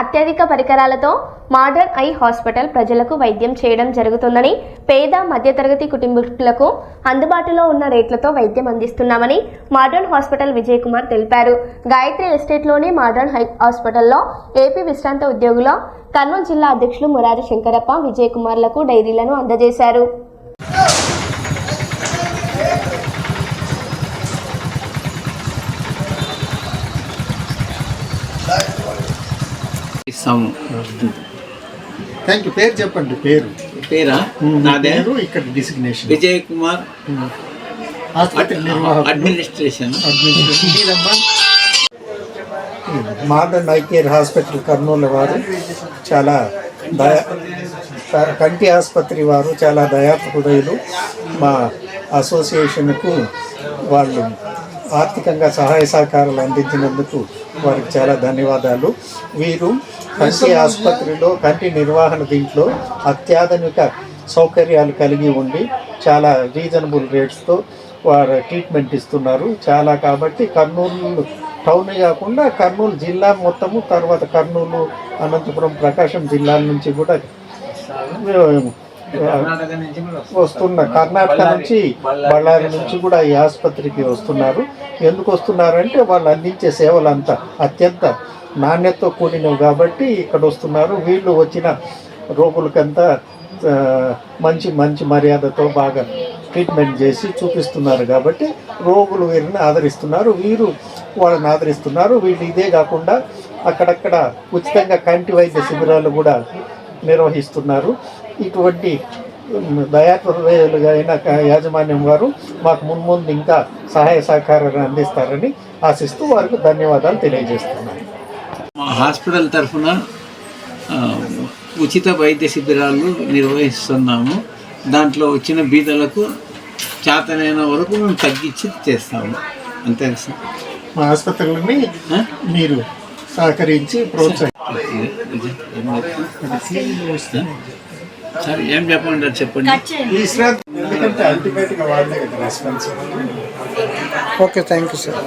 అత్యధిక పరికరాలతో modern eye hospital ప్రజలకు వైద్యం చేయడం జరుగుతుందని పేద మధ్యతరగతి కుటుంబీకులకు అందుబాటులో ఉన్న రేట్లతో వైద్యం అందిస్తున్నామని మోడర్న్ హాస్పిటల్ విజయ్ కుమార్ తెలిపారు. గాయత్రి ఎస్టేట్లోని మోడర్న్ హై హాస్పిటల్లో ఏపీ విశ్రాంత ఉద్యోగుల కర్నూలు జిల్లా అధ్యక్షులు మురారి శంకరప్ప విజయ్ కుమార్లకు డైరీలను అందజేశారు. ఇస్తాము థ్యాంక్ యూ పేరు చెప్పండి పేరు. పేరా? నాదే పేరు? ఇక్కడ designation Vijay Kumar. Administration? Modern eye care hospital Kurnool వారు. చాలా దయా కంటి ఆసుపత్రి వారు చాలా దయాప హృదయులు మా అసోసియేషన్కు వాళ్ళు ఆర్థికంగా సహాయ సహకారాలు అందించినందుకు వారికి చాలా ధన్యవాదాలు. వీరు కంటి ఆసుపత్రిలో కంటి నిర్వహణ దీంట్లో అత్యాధునిక సౌకర్యాలు కలిగి ఉండి చాలా రీజనబుల్ రేట్స్తో వారు ట్రీట్మెంట్ ఇస్తున్నారు. చాలా కాబట్టి కర్నూలు టౌన్ కాకుండా కర్నూలు జిల్లా మొత్తము తర్వాత కర్నూలు అనంతపురం ప్రకాశం జిల్లాల నుంచి కూడా వస్తున్న కర్ణాటక నుంచి బళ్ళారి నుంచి కూడా ఈ ఆసుపత్రికి వస్తున్నారు. ఎందుకు వస్తున్నారంటే వాళ్ళు అందించే సేవలు అంతా అత్యంత నాణ్యతతో కూడినవి కాబట్టి ఇక్కడ వస్తున్నారు. వీళ్ళు వచ్చిన రోగులకంతా మంచి మంచి మర్యాదతో బాగా ట్రీట్మెంట్ చేసి చూపిస్తున్నారు కాబట్టి రోగులు వీరిని ఆదరిస్తున్నారు. వీరు వాళ్ళని ఆదరిస్తున్నారు. వీళ్ళు ఇదే కాకుండా అక్కడక్కడ ఉచితంగా కంటి వైద్య శిబిరాలు కూడా నిర్వహిస్తున్నారు. ఇటువంటి అయిన క- యాజమాన్యం వారు మాకు మున్ముందు ఇంకా సహాయ సహకారాన్ని అందిస్తారని ఆశిస్తూ వారికి ధన్యవాదాలు తెలియజేస్తున్నాను. మా హాస్పిటల్ తరఫున ఉచిత వైద్య శిబిరాలు నిర్వహిస్తున్నాము. దాంట్లో వచ్చిన బీదలకు చేతనైన వరకు మేము తగ్గించి చేస్తాము. అంతే సార్? మా ఆసుపత్రులని? మీరు సహకరించి ప్రోత్సహి ఇది, ఏం చెప్తారు? సార్ ఏం చెప్పండి? చెప్పండి ఎందుకంటే అల్టిమేట్గా వాళ్ళే కదా response okay thank you sir